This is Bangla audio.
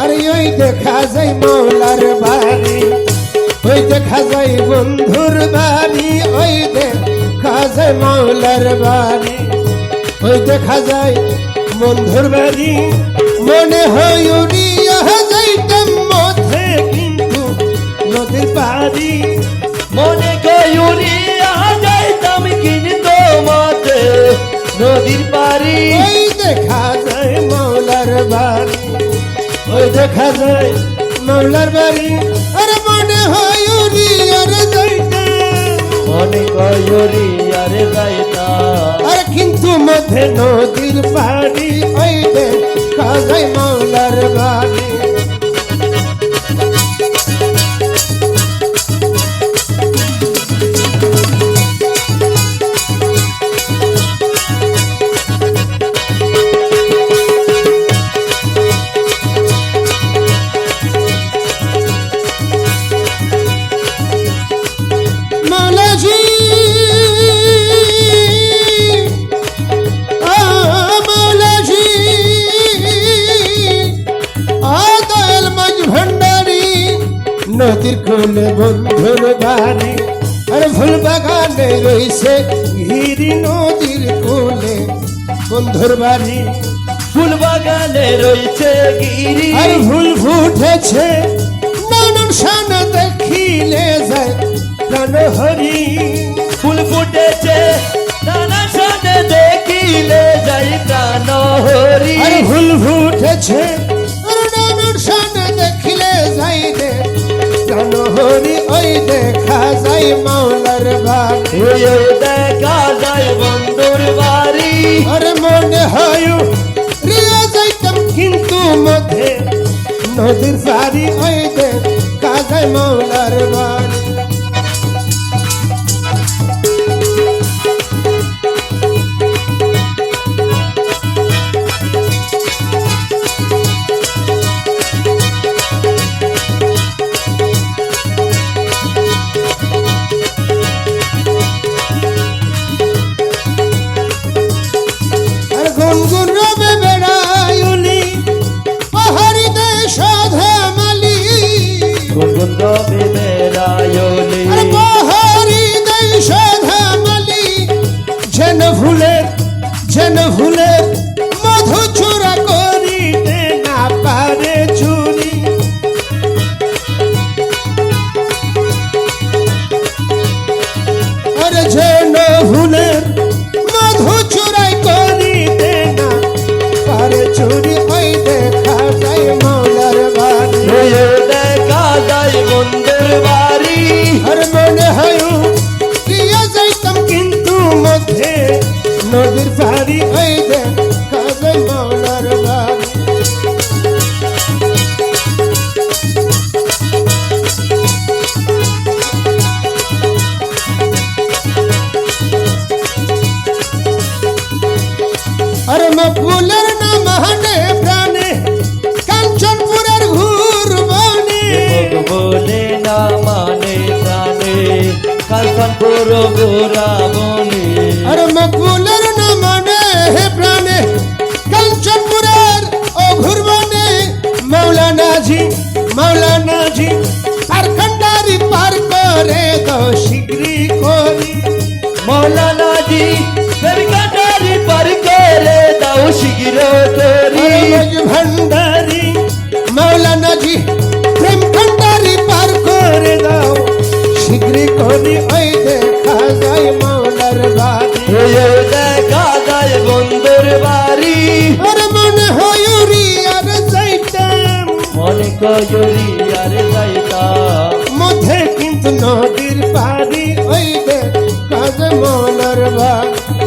আরে ওই দেখা যায় মৌলার বাড়ি, ওই দেখা যায় বন্ধুর বাড়ি, ওই দেখা যায় মৌলার বাড়ি, ওই দেখা যায় বন্ধুর বাড়ি। মনে হয় উড়িয়া যাইতাম মধ্যে কিন্তু নদীর পাড়ি। মনে কয়ুরিয়া যাইতাম কিন্তু নদীর পারি ওই দেখা যায় মৌলার বাড়ি। ওই দেখা যায় মৌলার বাড়ি। আরে মনে হয় উড়িয়ার যাইতা। মনে কয়ুরিয়ার যাইতাম আর কিন্তু মধ্যে নদীর পাড়ি দেখা যায় মৌলার বাড়ি। নদীর কোলে বন্ধুর বাড়ি আর ফুল বাগানে রইছে ঘিরি নদীর কোলে। বন্ধুর বাড়ি ফুল বাগানে রয়েছে গিরি। আর ফুল ফুটেছে নানান শান দেখিলে যায় প্রাণ হরি। ফুল ফুটেছে নানা সাথে দেখিলে যাই প্রাণ হরি। আর ফুল ফুটেছে ওই দেখা যায় মাওলার বাড়ি। ওই ওই দেখা যায় বন্ধুর বাড়ি। আর মনে হয় রিয়া যাইতাম কিন্তু মধ্যে নদীর সারি ওই দেখা যায় মাওলার বাড়ি। গুনগুন রবে বেড়ায়লি নদীর পাড়ি ওই দেখা মৌলার বাড়ি। আরে মকবুলের না মাহানে প্রাণে কাঞ্চনপুরের ঘুর বনে বলে না মানে প্রাণে কালকানপুর গোরা বনে আরে না মানে হে প্রাণে, কাঞ্চনপুরের ও ঘুরবনে মৌলানাজি মৌলানাজি আর খন্ডারি পার করে তো শিগরি করি। মৌলানাজি পার করে দাও শিগির করি। আরে আর মনে হয় আর যাইতাম মনে করি আর যাইতাম মধ্যে কিন্তু নদীর পাড়ি হইবে কাজ মনার বাড়ি